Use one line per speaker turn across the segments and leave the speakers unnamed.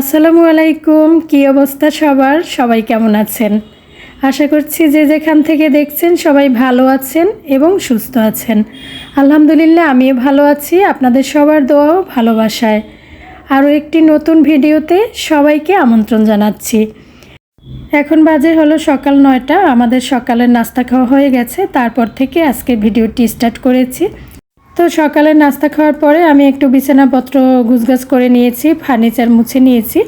আসসালামু আলাইকুম, কী অবস্থা সবার? সবাই কেমন আছেন? আশা করছি যে যেখান থেকে দেখছেন সবাই ভালো আছেন এবং সুস্থ আছেন। আলহামদুলিল্লাহ, আমিও ভালো আছি, আপনাদের সবার দোয়াও ভালোবাসায়। আরও একটি নতুন ভিডিওতে সবাইকে আমন্ত্রণ জানাচ্ছি। এখন বাজে হলো সকাল নয়টা, আমাদের সকালের নাস্তা খাওয়া হয়ে গেছে, তারপর থেকে আজকে ভিডিওটি স্টার্ট করেছি। তো সকালে নাস্তা খাওয়ার পরে আমি একটু বিছানাপত্র গুছগাছ করে নিয়েছি, ফার্নিচার মুছে নিয়েছি।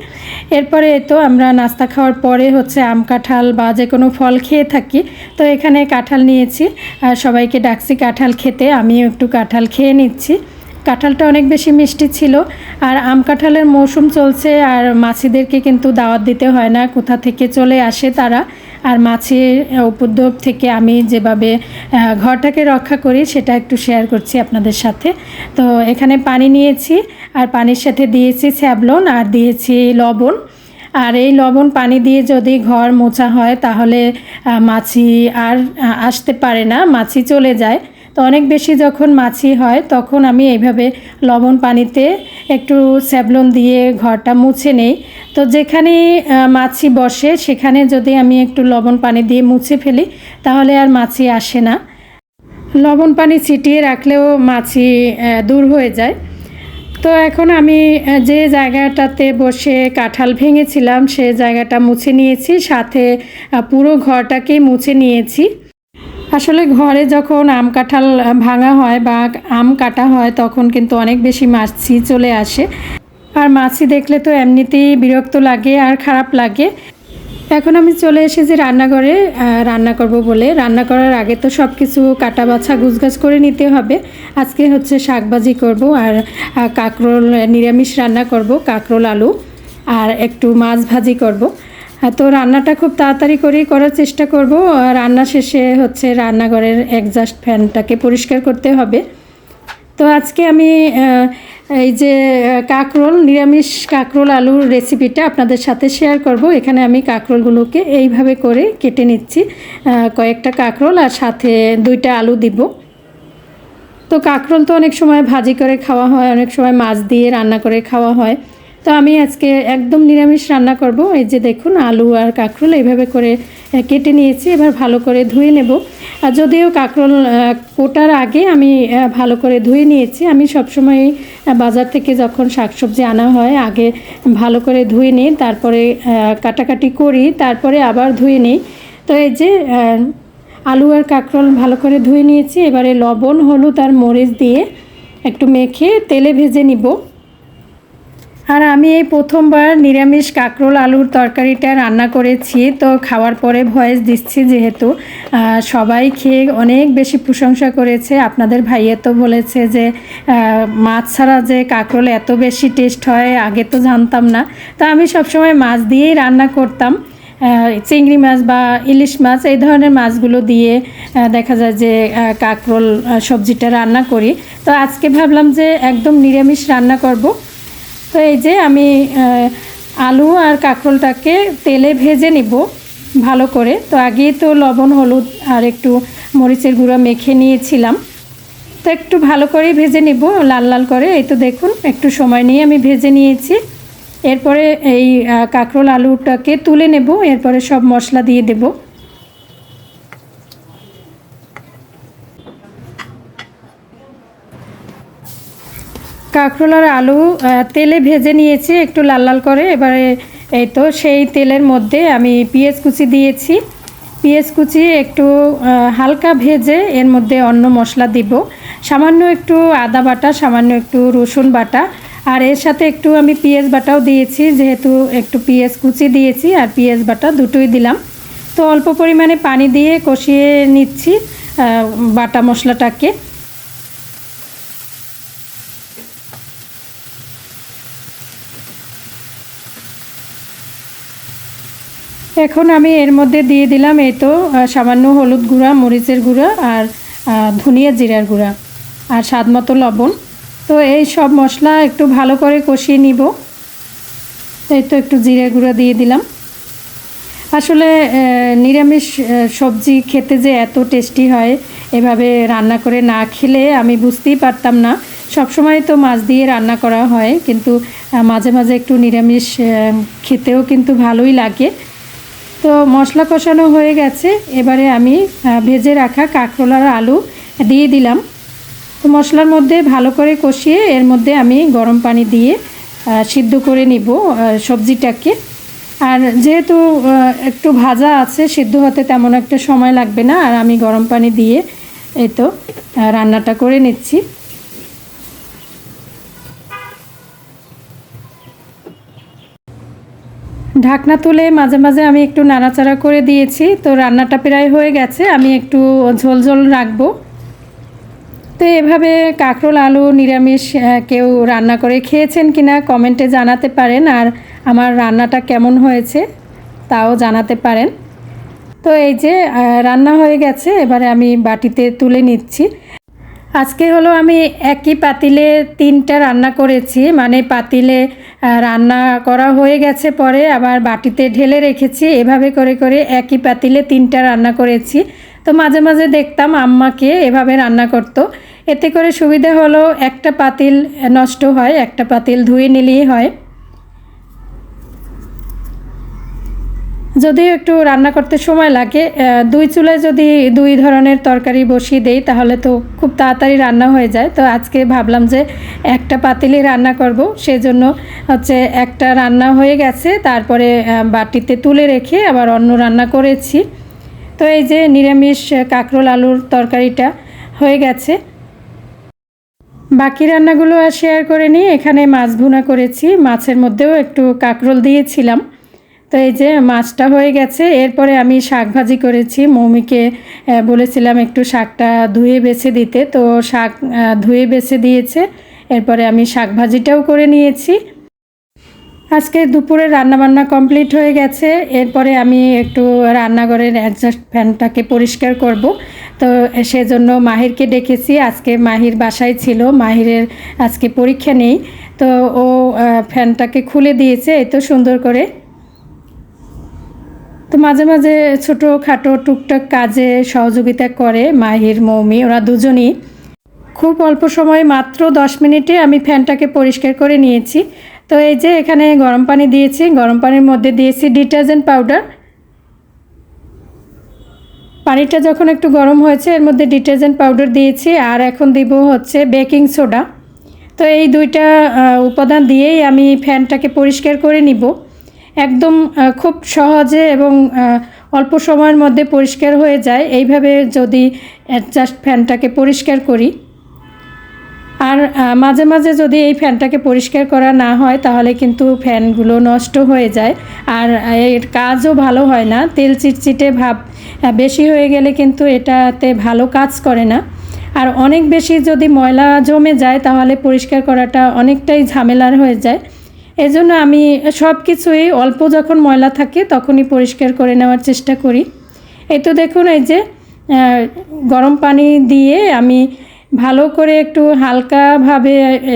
এরপরে তো আমরা নাস্তা খাওয়ার পরে হচ্ছে আম কাঁঠাল বা যে কোনো ফল খেয়ে থাকি। তো এখানে কাঁঠাল নিয়েছি, আর সবাইকে ডাকছি কাঁঠাল খেতে, আমিও একটু কাঁঠাল খেয়ে নিচ্ছি। কাঁঠালটা অনেক বেশি মিষ্টি ছিল, আর আম কাঁঠালের মৌসুম চলছে, আর মাছিদেরকে কিন্তু দাওয়াত দিতে হয় না, কোথা থেকে চলে আসে তারা। আর মাছের উপদ্রব থেকে আমি যেভাবে ঘরটাকে রক্ষা করি সেটা একটু শেয়ার করছি আপনাদের সাথে। তো এখানে পানি নিয়েছি, আর পানির সাথে দিয়েছি স্যাবলন আর দিয়েছি লবণ। আর এই লবণ পানি দিয়ে যদি ঘর মোছা হয় তাহলে মাছি আর আসতে পারে না, মাছি চলে যায়। তো অনেক বেশি যখন মাছি হয়, তখন আমি এইভাবে লবণ পানিতে একটু স্যাবলন দিয়ে ঘরটা মুছে নেই। তো যেখানে মাছি বসে, সেখানে যদি আমি একটু লবণ পানি দিয়ে মুছে ফেলি, তাহলে আর মাছি আসে না। লবণ পানি ছিটিয়ে রাখলেও মাছি দূর হয়ে যায়। তো এখন আমি যে জায়গাটাতে বসে কাঁঠাল ভেঙেছিলাম, সে জায়গাটা মুছে নিয়েছি। সাথে পুরো ঘরটাকেই মুছে নিয়েছি। আসলে ঘরে যখন আম কাঁঠাল ভাঙা হয় বা আম কাটা হয়, তখন কিন্তু অনেক বেশি মাছি চলে আসে। আর মাছি দেখলে তো এমনিতেই বিরক্ত লাগে আর খারাপ লাগে। এখন আমি চলে এসেছি রান্নাঘরে রান্না করব বলে। রান্না করার আগে তো সব কিছু কাটা বাছা গুছগাছ করে নিতে হবে। আজকে হচ্ছে শাকবাজি করব আর কাঁকরোল নিরামিষ রান্না করব, কাঁকরোল আলু। আর একটু মাছ ভাজি করব। তো রান্নাটা খুব তাড়াতাড়ি করেই করার চেষ্টা করব। রান্না শেষে হচ্ছে রান্নাঘরের একজাস্ট ফ্যানটাকে পরিষ্কার করতে হবে। তো আজকে আমি এই যে কাঁকরোল, নিরামিষ কাঁকরোল আলুর রেসিপিটা আপনাদের সাথে শেয়ার করব। এখানে আমি কাঁকরোলগুলোকে এইভাবে করে কেটে নিচ্ছি। কয়েকটা কাঁকরোল আর সাথে দুইটা আলু দিব। তো কাঁকরোল তো অনেক সময় ভাজি করে খাওয়া হয়, অনেক সময় মাছ দিয়ে রান্না করে খাওয়া হয়। তো আমি আজকে একদম নিরামিষ রান্না করব। এই যে দেখুন, আলু আর কাঁকরোল এইভাবে করে কেটে নিয়েছি, এবার ভালো করে ধুয়ে নেব। আর যদিও কাঁকরোল কোটার আগে আমি ভালো করে ধুয়ে নিয়েছি, আমি সবসময় বাজার থেকে যখন শাকসবজি আনা হয়, আগে ভালো করে ধুয়ে নিই, তারপরে কাটাকাটি করি, তারপরে আবার ধুয়ে নিই। তো এই যে আলু আর কাঁকরোল ভালো করে ধুয়ে নিয়েছি, এবারে লবণ, হলুদ আর মরিচ দিয়ে একটু মেখে তেলে ভেজে নিব। আর আমি এই প্রথমবার নিরামিষ কাঁকরোল আলুর তরকারিটা রান্না করেছি, তো খাওয়ার পরে ভয়েস দিচ্ছি যেহেতু। সবাই খেয়ে অনেক বেশি প্রশংসা করেছে। আপনাদের ভাইয়ে তো বলেছে যে মাছ ছাড়া যে কাঁকরোল এত বেশি টেস্ট হয়, আগে তো জানতাম না। তো আমি সবসময় মাছ দিয়েই রান্না করতাম। চিংড়ি মাছ বা ইলিশ মাছ, এই ধরনের মাছগুলো দিয়ে দেখা যায় যে কাঁকরোল সবজিটা রান্না করি। তো আজকে ভাবলাম যে, একদম নিরামিষ রান্না করব। তো এই যে আমি আলু আর কাঁকরোলটাকে তেলে ভেজে নিব ভালো করে। তো আগেই তো লবণ, হলুদ আর একটু মরিচের গুঁড়া মেখে নিয়েছিলাম। তো একটু ভালো করে ভেজে নিব লাল লাল করে। এই তো দেখুন, একটু সময় নিয়ে আমি ভেজে নিয়েছি। এরপরে এই কাঁকরোল আলুটাকে তুলে নেব। এরপরে সব মশলা দিয়ে দেব। কাঁকরোল আর আলু তেলে ভেজে নিয়েছি একটু লাল লাল করে। এবারে এই তো সেই তেলের মধ্যে আমি পেঁয়াজ কুচি দিয়েছি। পেঁয়াজ কুচি একটু হালকা ভেজে এর মধ্যে অন্য মশলা দিব। সামান্য একটু আদা বাটা, সামান্য একটু রসুন বাটা। আর এর সাথে একটু আমি পেঁয়াজ বাটাও দিয়েছি, যেহেতু একটু পেঁয়াজ কুচি দিয়েছি আর পেঁয়াজ বাটা দুটোই দিলাম। তো অল্প পরিমাণে পানি দিয়ে কষিয়ে নিচ্ছি বাটা মশলাটাকে। এখন আমি এর মধ্যে দিয়ে দিলাম এই তো সামান্য হলুদ গুঁড়া, মরিচের গুঁড়া আর ধনিয়া জিরার গুঁড়া আর স্বাদ মতো লবণ। তো এই সব মশলা একটু ভালো করে কষিয়ে নিব। এই তো একটু জিরে গুঁড়া দিয়ে দিলাম। আসলে নিরামিষ সবজি খেতে যে এত টেস্টি হয় এভাবে রান্না করে না খেলে আমি বুঝতেই পারতাম না। সবসময় তো মাছ দিয়ে রান্না করা হয়, কিন্তু মাঝে মাঝে একটু নিরামিষ খেতেও কিন্তু ভালোই লাগে। তো মশলা কষানো হয়ে গেছে। এবারে আমি ভেজে রাখা কাঁকরোল আর আলু দিয়ে দিলাম। তো মশলার মধ্যে ভালো করে কষিয়ে এর মধ্যে আমি গরম পানি দিয়ে সিদ্ধ করে নিব সবজিটাকে। আর যেহেতু একটু ভাজা আছে, সিদ্ধ হতে তেমন একটা সময় লাগবে না। আর আমি গরম পানি দিয়ে এই তো রান্নাটা করে নিচ্ছি। ঢাকনা তুলে মাঝে মাঝে আমি একটু নাড়াচাড়া করে দিয়েছি। তো রান্নাটা প্রায় হয়ে গেছে, আমি একটু ঝোল ঝোল রাখব। তো এভাবে কাঁকরোল, আলু, নিরামিষ কেউ রান্না করে খেয়েছেন কিনা কমেন্টে জানাতে পারেন আর আমার রান্নাটা কেমন হয়েছে তাও জানাতে পারেন। তো এই যে রান্না হয়ে গেছে, এবারে আমি বাটিতে তুলে নিচ্ছি। আজকে হলো আমি একই পাতিলে তিনটা রান্না করেছি মানে পাতিলে রান্না করা হয়ে গেছে পরে আবার বাটিতে ঢেলে রেখেছি। এভাবে করে করে একই পাতিলে তিনটা রান্না করেছি। তো মাঝে মাঝে দেখতাম আম্মাকে এভাবে রান্না করত। এতে করে সুবিধা হলো একটা পাতিল নষ্ট হয়, একটা পাতিল ধুয়ে নিলেই হয়। যদিও একটু রান্না করতে সময় লাগে দুই চুলায় যদি দুই ধরনের তরকারি বসিয়ে দেই, তাহলে তো খুব তাড়াতাড়ি রান্না হয়ে যায়। তো আজকে ভাবলাম যে একটা পাতিলে রান্না করব। সেজন্য হচ্ছে একটা রান্না হয়ে গেছে, তারপরে বাটিতে তুলে রেখে আবার অন্য রান্না করেছি। তো এই যে নিরামিষ কাঁকরোল আলুর তরকারিটা হয়ে গেছে। বাকি রান্নাগুলো আর শেয়ার করে নিই। এখানে মাছ ভুনা করেছি। মাছের মধ্যেও একটু কাঁকরোল দিয়েছিলাম। তো এই যে মাছটা হয়ে গেছে, এরপরে আমি শাক ভাজি করেছি। মৌমিকে বলেছিলাম একটু শাকটা ধুয়ে বেছে দিতে, তো শাক ধুয়ে বেছে দিয়েছে। এরপরে আমি শাক ভাজিটাও করে নিয়েছি। আজকে দুপুরে রান্নাবান্না কমপ্লিট হয়ে গেছে। এরপরে আমি একটু রান্নাঘরের অ্যাডজাস্ট ফ্যানটাকে পরিষ্কার করব। তো সেজন্য মাহিরকে ডেকেছি। আজকে মাহির বাসায় ছিল, মাহিরের আজকে পরীক্ষা নেই। তো ও ফ্যানটাকে খুলে দিয়েছে এই তো সুন্দর করে। তো মাঝে মাঝে ছোটো খাটো টুকটাক কাজে সহযোগিতা করে মাহির, মৌমি, ওরা দুজনই। খুব অল্প সময় মাত্র দশ মিনিটে আমি ফ্যানটাকে পরিষ্কার করে নিয়েছি। তো এই যে এখানে গরম পানি দিয়েছি, গরম পানির মধ্যে দিয়েছি ডিটারজেন্ট পাউডার। পানিটা যখন একটু গরম হয়েছে, এর মধ্যে ডিটারজেন্ট পাউডার দিয়েছি আর এখন দিব হচ্ছে বেকিং সোডা। তো এই দুইটা উপাদান দিয়েই আমি ফ্যানটাকে পরিষ্কার করে নিব। একদম খুব সহজে এবং অল্প সময়ের মধ্যে পরিষ্কার হয়ে যায়। এইভাবে যদি অ্যাডজাস্ট ফ্যানটাকে পরিষ্কার করি। আর মাঝে মাঝে যদি এই ফ্যানটাকে পরিষ্কার করা না হয়, তাহলে কিন্তু ফ্যানগুলো নষ্ট হয়ে যায়। আর, এর কাজও ভালো হয় না। তেল চিটচিটে ভাব বেশি হয়ে গেলে কিন্তু এটাতে ভালো কাজ করে না। আর অনেক বেশি যদি ময়লা জমে যায়, তাহলে পরিষ্কার করাটা অনেকটাই ঝামেলার হয়ে যায়। এজন্য আমি সব কিছুই অল্প যখন ময়লা থাকে তখনই পরিষ্কার করে নেওয়ার চেষ্টা করি। এই তো দেখুন, এই যে গরম পানি দিয়ে আমি ভালো করে একটু হালকাভাবে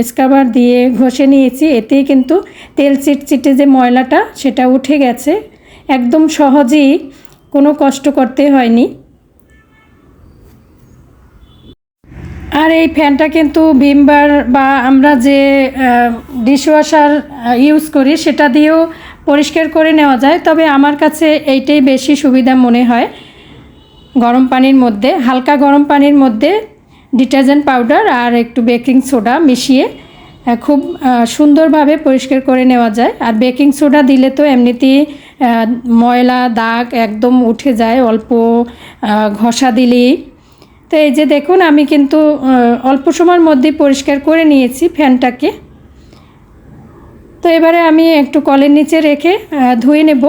স্কাবার দিয়ে ঘষে নিয়েছি। এতেই কিন্তু তেল চিটচিটে যে ময়লাটা, সেটা উঠে গেছে। একদম সহজেই কোনো কষ্ট করতে হয়নি। আর এই ফ্যানটা কিন্তু ভিমবার বা আমরা যে ডিশওয়াশার ইউজ করি, সেটা দিয়েও পরিষ্কার করে নেওয়া যায়। তবে আমার কাছে এইটাই বেশি সুবিধা মনে হয় গরম পানির মধ্যে। হালকা গরম পানির মধ্যে ডিটারজেন্ট পাউডার আর একটু বেকিং সোডা মিশিয়ে খুব সুন্দরভাবে পরিষ্কার করে নেওয়া যায়। আর বেকিং সোডা দিলে তো এমনিতেই ময়লা, দাগ একদম উঠে যায়, অল্প ঘষা দিলেই। তো এই যে দেখুন, আমি কিন্তু অল্প সময়ের মধ্যে পরিষ্কার করে নিয়েছি ফ্যানটাকে। তো এবারে আমি একটু কলের নিচে রেখে ধুয়ে নেব।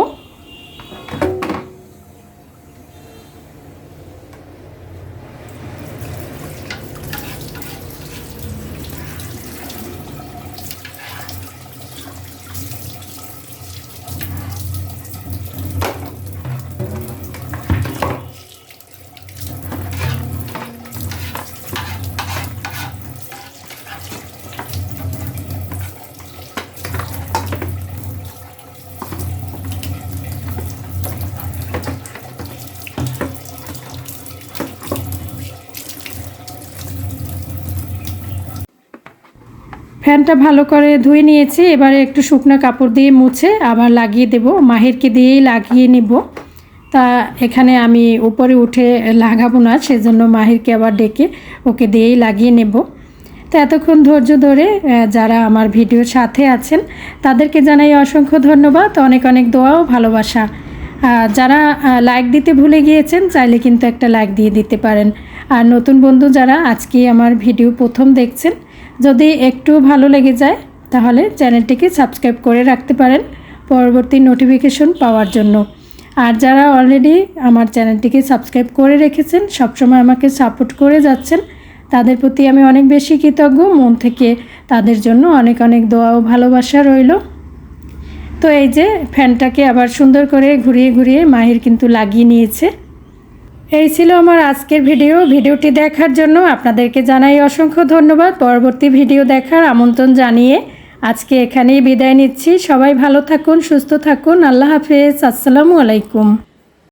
ফ্যানটা ভালো করে ধুয়ে নিয়েছি, এবারে একটু শুকনো কাপড় দিয়ে মুছে আবার লাগিয়ে দেব। মাহিরকে দিয়েই লাগিয়ে নিব। তা এখানে আমি উপরে উঠে লাগাবো না, সেজন্য মাহিরকে আবার ডেকে ওকে দিয়েই লাগিয়ে নেব। তো এতক্ষণ ধৈর্য ধরে যারা আমার ভিডিওর সাথে আছেন, তাদেরকে জানাই অসংখ্য ধন্যবাদ, অনেক অনেক দোয়া ও ভালোবাসা। যারা লাইক দিতে ভুলে গিয়েছেন, চাইলে কিন্তু একটা লাইক দিয়ে দিতে পারেন। আর নতুন বন্ধু যারা আজকে আমার ভিডিও প্রথম দেখছেন যদি একটু ভালো লেগে যায়, তাহলে চ্যানেলটিকে সাবস্ক্রাইব করে রাখতে পারেন পরবর্তী নোটিফিকেশন পাওয়ার জন্য। আর যারা অলরেডি আমার চ্যানেলটিকে সাবস্ক্রাইব করে রেখেছেন, সবসময় আমাকে সাপোর্ট করে যাচ্ছেন, তাদের প্রতি আমি অনেক বেশি কৃতজ্ঞ। মন থেকে তাদের জন্য অনেক অনেক দোয়া ও ভালোবাসা রইল। তো এই যে ফ্যানটাকে আবার সুন্দর করে ঘুরিয়ে ঘুরিয়ে মাহির কিন্তু লাগিয়ে নিয়েছে। এই ছিল আমার আজকের ভিডিও। ভিডিওটি দেখার জন্য আপনাদেরকে জানাই অসংখ্য ধন্যবাদ। পরবর্তী ভিডিও দেখার আমন্ত্রণ জানিয়ে আজকে এখানেই বিদায় নিচ্ছি। সবাই ভালো থাকুন, সুস্থ থাকুন। আল্লাহ হাফেজ। আসসালামু আলাইকুম।